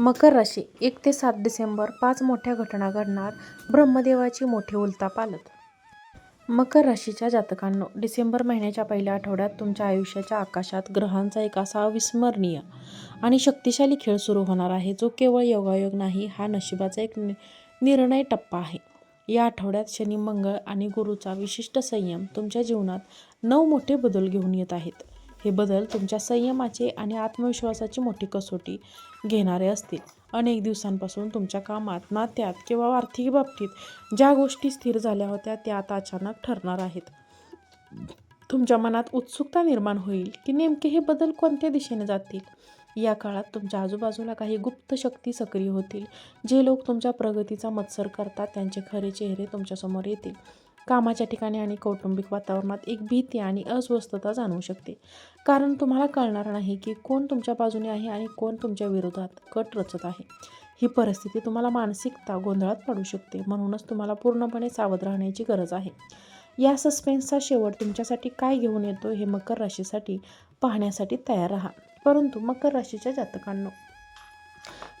मकर राशी एक ते सात डिसेंबर पाच मोठ्या घटना घडणार ब्रह्मदेवाची मोठी उलथापालथ मकर राशीच्या जातकांनो डिसेंबर महिन्याच्या पहिल्या आठवड्यात तुमच्या आयुष्याच्या आकाशात ग्रहांचा एक असा अविस्मरणीय आणि शक्तिशाली खेळ सुरू होणार आहे जो केवळ योगायोग नाही हा नशिबाचा एक नि निर्णय टप्पा आहे. या आठवड्यात शनी मंगळ आणि गुरुचा विशिष्ट संयम तुमच्या जीवनात नऊ मोठे बदल घेऊन येत आहेत. हे बदल तुमच्या संयमाचे आणि आत्मविश्वासाची मोठी कसोटी घेणारे असतील. अनेक दिवसांपासून तुमच्या कामात नात्यात किंवा आर्थिक बाबतीत ज्या गोष्टी स्थिर झाल्या होत्या त्या आता अचानक ठरणार आहेत. तुमच्या मनात उत्सुकता निर्माण होईल की नेमके हे बदल कोणत्या दिशेने जातील? या काळात तुमच्या आजूबाजूला काही गुप्त शक्ती सक्रिय होतील. जे लोक तुमच्या प्रगतीचा मत्सर करतात त्यांचे खरे चेहरे तुमच्यासमोर येतील. कामाच्या ठिकाणी आणि कौटुंबिक वातावरणात एक भीती आणि अस्वस्थता जाणवू शकते. कारण तुम्हाला कळणार नाही की कोण तुमच्या बाजूने आहे आणि कोण तुमच्या विरोधात कट रचत आहे. ही परिस्थिती तुम्हाला मानसिकता गोंधळात पाडू शकते. म्हणूनच तुम्हाला पूर्णपणे सावध राहण्याची गरज आहे. या सस्पेन्सचा शेवट तुमच्यासाठी काय घेऊन येतो हे मकर राशीसाठी पाहण्यासाठी तयार राहा. परंतु मकर राशीच्या जातकांनो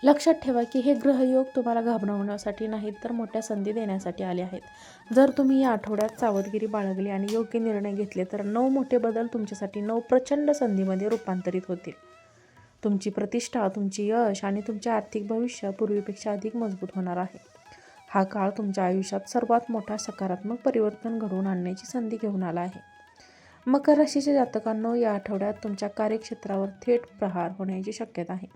लक्षात ठेवा की हे ग्रहयोग तुम्हाला घाबरवण्यासाठी नाहीत तर मोठ्या संधी देण्यासाठी आले आहेत. जर तुम्ही या आठवड्यात सावधगिरी बाळगली आणि योग्य निर्णय घेतले तर नऊ मोठे बदल तुमच्यासाठी नऊ प्रचंड संधीमध्ये रूपांतरित होतील. तुमची प्रतिष्ठा तुमची यश आणि तुमचे आर्थिक भविष्य पूर्वीपेक्षा अधिक मजबूत होणार आहे. हा काळ तुमच्या आयुष्यात सर्वात मोठा सकारात्मक परिवर्तन घडवून आणण्याची संधी घेऊन आला आहे. मकर राशीच्या जातकांनो या आठवड्यात तुमच्या कार्यक्षेत्रावर थेट प्रहार होण्याची शक्यता आहे.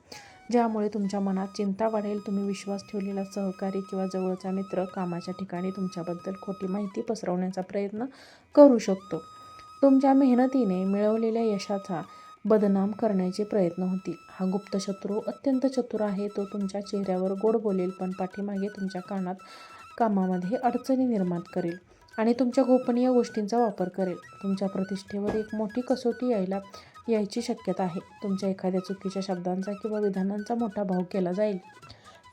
ज्यामुळे तुमच्या मनात चिंता वाढेल तुम्ही विश्वास ठेवलेला सहकारी किंवा जवळचा मित्र कामाच्या ठिकाणी तुमच्याबद्दल खोटी माहिती पसरवण्याचा प्रयत्न करू शकतो. तुमच्या मेहनतीने मिळवलेल्या यशाचा बदनाम करण्याचे प्रयत्न होतील. हा गुप्त शत्रू अत्यंत चतुर आहे. तो तुमच्या चेहऱ्यावर गोड बोलेल पण पाठीमागे तुमच्या कानात कामामध्ये अडचणी निर्माण करेल आणि तुमच्या गोपनीय गोष्टींचा वापर करेल. तुमच्या प्रतिष्ठेवर एक मोठी कसोटी यायला यायची शक्यता आहे. तुमच्या एखाद्या चुकीच्या शब्दांचा किंवा विधानांचा मोठा भाव केला जाईल.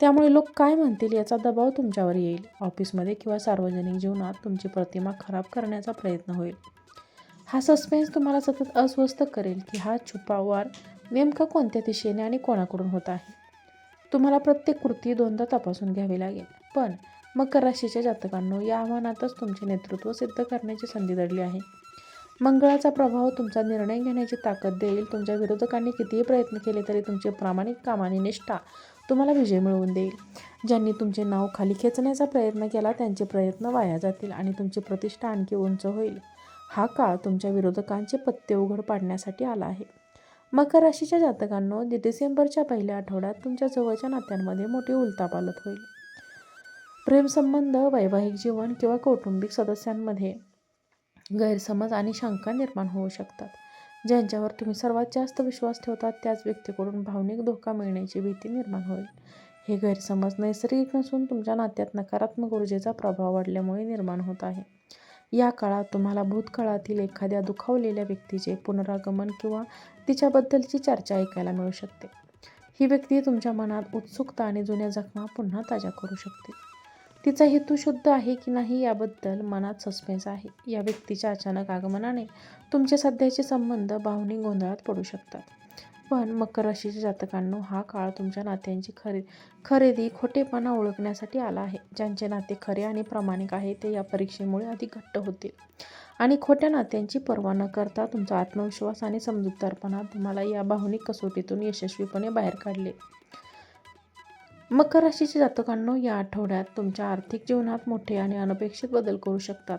त्यामुळे लोक काय म्हणतील याचा दबाव तुमच्यावर येईल. ऑफिसमध्ये किंवा सार्वजनिक जीवनात तुमची प्रतिमा खराब करण्याचा प्रयत्न होईल. हा सस्पेन्स तुम्हाला सतत अस्वस्थ करेल की हा छुपावार नेमका कोणत्या दिशेने आणि कोणाकडून होत आहे? तुम्हाला प्रत्येक कृती दोनदा तपासून घ्यावी लागेल. पण मकर राशीच्या जातकांनो या आव्हानातच तुमचे नेतृत्व सिद्ध करण्याची संधी दडली आहे. मंगळाचा प्रभाव तुमचा निर्णय घेण्याची ताकद देईल. तुमच्या विरोधकांनी कितीही प्रयत्न केले तरी तुमचे प्रामाणिक काम आणि निष्ठा तुम्हाला विजय मिळवून देईल. ज्यांनी तुमचे नाव खाली खेचण्याचा प्रयत्न केला त्यांचे प्रयत्न वाया जातील आणि तुमची प्रतिष्ठा आणखी उंच होईल. हा काळ तुमच्या विरोधकांचे पत्ते उघड पाडण्यासाठी आला आहे. मकर राशीच्या जातकांनो डिसेंबरच्या पहिल्या आठवड्यात तुमच्या जवळच्या नात्यांमध्ये मोठी उलतापालत होईल. प्रेमसंबंध वैवाहिक जीवन किंवा कौटुंबिक सदस्यांमध्ये गैरसमज आणि शंका निर्माण होऊ शकतात. ज्यांच्यावर तुम्ही सर्वात जास्त विश्वास ठेवतात त्याच व्यक्तीकडून भावनिक धोका मिळण्याची भीती निर्माण होईल. हे गैरसमज नैसर्गिक नसून तुमच्या नात्यात नकारात्मक ऊर्जेचा प्रभाव वाढल्यामुळे निर्माण होत आहे. या काळात तुम्हाला भूतकाळातील एखाद्या दुखावलेल्या व्यक्तीचे पुनरागमन किंवा तिच्याबद्दलची चर्चा ऐकायला मिळू शकते. ही व्यक्ती तुमच्या मनात उत्सुकता आणि जुन्या जखमा पुन्हा ताज्या करू शकते. तिचा हेतू शुद्ध आहे की नाही याबद्दल मनात सस्पेन्स आहे. या व्यक्तीच्या अचानक आगमनाने तुमचे सध्याचे संबंध भावनिक गोंधळात पडू शकतात. पण मकर राशीच्या जातकांनो हा काळ तुमच्या नात्यांची खरे खरेदी खोटेपणा ओळखण्यासाठी आला आहे. ज्यांचे नाते खरे आणि प्रामाणिक आहे ते या परीक्षेमुळे अधिक घट्ट होतील. आणि खोट्या नात्यांची पर्वा न करता तुमचा आत्मविश्वास आणि समजूतदारपणा तुम्हाला या भावनिक कसोटीतून यशस्वीपणे बाहेर काढले. मकर राशीच्या जातकांनो या आठवड्यात तुमच्या आर्थिक जीवनात मोठे आणि अनपेक्षित बदल करू शकतात.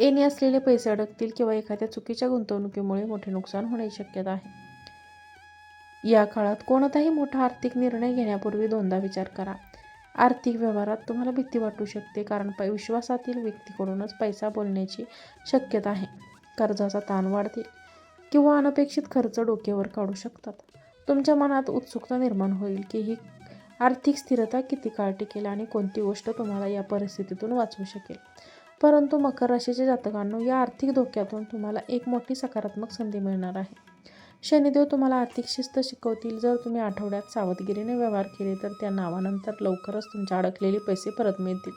येणे असलेले पैसे अडकतील किंवा एखाद्या चुकीच्या गुंतवणुकीमुळे मोठे नुकसान होण्याची शक्यता आहे. या काळात कोणताही मोठा आर्थिक निर्णय घेण्यापूर्वी दोनदा विचार करा. आर्थिक व्यवहारात तुम्हाला भीती वाटू शकते कारण प विश्वासातील व्यक्तीकडूनच पैसा बोलण्याची शक्यता आहे. कर्जाचा ताण वाढतील किंवा अनपेक्षित खर्च डोक्यावर काढू शकतात. तुमच्या मनात उत्सुकता निर्माण होईल की ही आर्थिक स्थिरता किती काळ टिकेल आणि कोणती गोष्ट तुम्हाला या परिस्थितीतून वाचवू शकेल? परंतु मकर राशीच्या जातकांनो या आर्थिक धोक्यातून तुम्हाला एक मोठी सकारात्मक संधी मिळणार आहे. शनिदेव तुम्हाला आर्थिक शिस्त शिकवतील. जर तुम्ही आठवड्यात सावधगिरीने व्यवहार केले तर त्या नावानंतर लवकरच तुमच्या अडकलेले पैसे परत मिळतील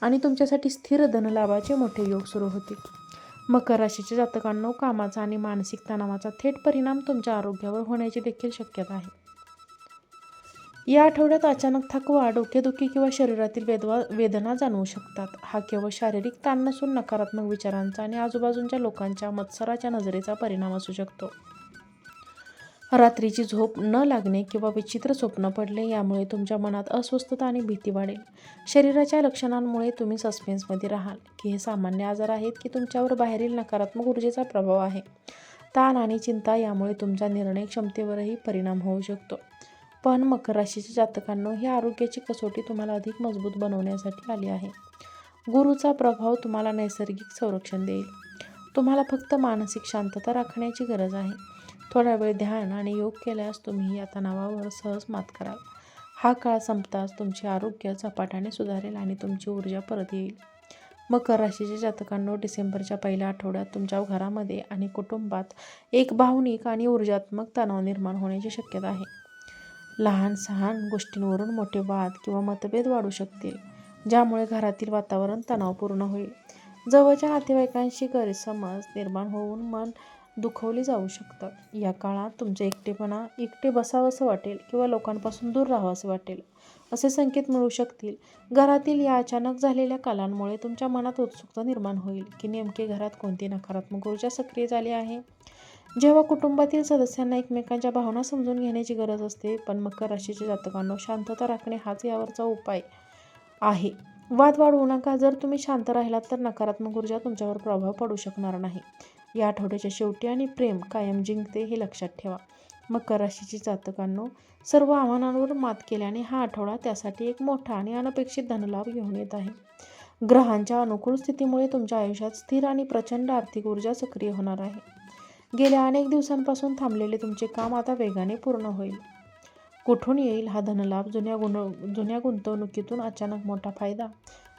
आणि तुमच्यासाठी स्थिर धनलाभाचे मोठे योग सुरू होतील. मकर राशीच्या जातकांनो कामाचा आणि मानसिक तणावाचा थेट परिणाम तुमच्या आरोग्यावर होण्याची देखील शक्यता आहे. या आठवड्यात अचानक थकवा डोकेदुखी किंवा शरीरातील वेदवा वेदना जाणवू शकतात. हा केवळ शारीरिक ताण नसून नकारात्मक विचारांचा आणि आजूबाजूच्या लोकांच्या मत्सराच्या नजरेचा परिणाम असू शकतो. रात्रीची झोप न लागणे किंवा विचित्र स्वप्न पडले यामुळे तुमच्या मनात अस्वस्थता आणि भीती वाढेल. शरीराच्या लक्षणांमुळे तुम्ही सस्पेन्समध्ये राहाल की हे सामान्य आजार आहेत की तुमच्यावर बाहेरील नकारात्मक ऊर्जेचा प्रभाव आहे. ताण आणि चिंता यामुळे तुमच्या निर्णय क्षमतेवरही परिणाम होऊ शकतो. पण मकर राशीच्या जातकांनो ही आरोग्याची कसोटी तुम्हाला अधिक मजबूत बनवण्यासाठी आली आहे. गुरुचा प्रभाव तुम्हाला नैसर्गिक संरक्षण देईल. तुम्हाला फक्त मानसिक शांतता राखण्याची गरज आहे. थोडा वेळ ध्यान आणि योग केल्यास तुम्ही या तणावावर सहज मात कराल. हा काळ संपताच तुमचे आरोग्य झपाट्याने सुधारेल आणि तुमची ऊर्जा परत येईल. मकर राशीच्या जातकांनो डिसेंबरच्या पहिल्या आठवड्यात तुमच्या घरामध्ये आणि कुटुंबात एक भावनिक आणि ऊर्जात्मक तणाव निर्माण होण्याची शक्यता आहे. लहान सहान गोष्टींवरून मोठे वाद किंवा मतभेद वाढू शकतील ज्यामुळे घरातील वातावरण तणावपूर्ण होईल. जवळच्या नातेवाईकांशी गैरसमज निर्माण होऊन मन दुखवले जाऊ शकतात या काळात तुमचे एकटेपणा एकटे बसावंसं वाटेल किंवा लोकांपासून दूर राहावंसं वाटेल असे संकेत मिळू शकतील. घरातील या अचानक झालेल्या कालांमुळे तुमच्या मनात उत्सुकता निर्माण होईल की नेमके घरात कोणती नकारात्मक ऊर्जा सक्रिय झाली आहे? जेव्हा कुटुंबातील सदस्यांना एकमेकांच्या भावना समजून घेण्याची गरज असते पण मकर राशीच्या जातकांना शांतता राखणे हाच यावरचा उपाय आहे. वाद वाढवू नका. जर तुम्ही शांत राहिलात तर नकारात्मक ऊर्जा तुमच्यावर प्रभाव पडू शकणार नाही. या आठवड्याच्या शेवटी आणि प्रेम कायम जिंकते हे लक्षात ठेवा. मकर राशीची जातकांनो सर्व आव्हानांवर मात केल्याने हा आठवडा त्यासाठी एक मोठा आणि अनपेक्षित धनलाभ घेऊन येत आहे. ग्रहांच्या अनुकूल स्थितीमुळे तुमच्या आयुष्यात स्थिर आणि प्रचंड आर्थिक ऊर्जा सक्रिय होणार आहे. गेल्या अनेक दिवसांपासून थांबलेले तुमचे काम आता वेगाने पूर्ण होईल. कुठून येईल हा धनलाभ? जुन्या गुण जुन्या गुंतवणुकीतून अचानक मोठा फायदा?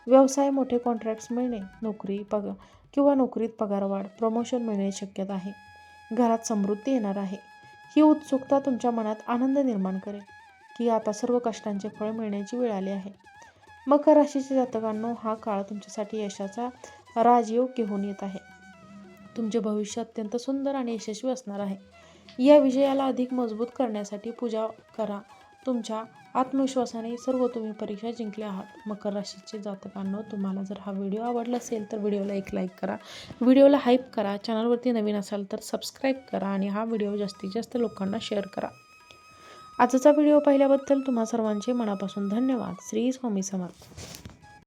व्यवसाय मोठे कॉन्ट्रॅक्ट्स मिळणे नोकरी पग किंवा नोकरीत पगारवाढ प्रमोशन मिळण्याची शक्यता आहे. घरात समृद्धी येणार आहे. ही उत्सुकता तुमच्या मनात आनंद निर्माण करेल की आता सर्व कष्टांचे फळ मिळण्याची वेळ आली आहे. मकर राशीच्या जातकांनो हा काळ तुमच्यासाठी यशाचा राजयोग घेऊन येत आहे. तुमचे भविष्य अत्यंत सुंदर आणि यशस्वी असणार आहे. या विजयाला अधिक मजबूत करण्यासाठी पूजा करा. तुमच्या आत्मविश्वासाने सर्व तुम्ही परीक्षा जिंकल्या आहात. मकर राशीचे जातकांनो तुम्हाला जर हा व्हिडिओ आवडला असेल तर व्हिडिओला एक लाईक करा. व्हिडिओला हाईप करा. चॅनलवरती नवीन असाल तर सबस्क्राईब करा आणि हा व्हिडिओ जास्तीत जास्त लोकांना शेअर करा. आजचा व्हिडिओ पाहिल्याबद्दल तुम्हा सर्वांचे मनापासून धन्यवाद. श्री स्वामी समर्थ.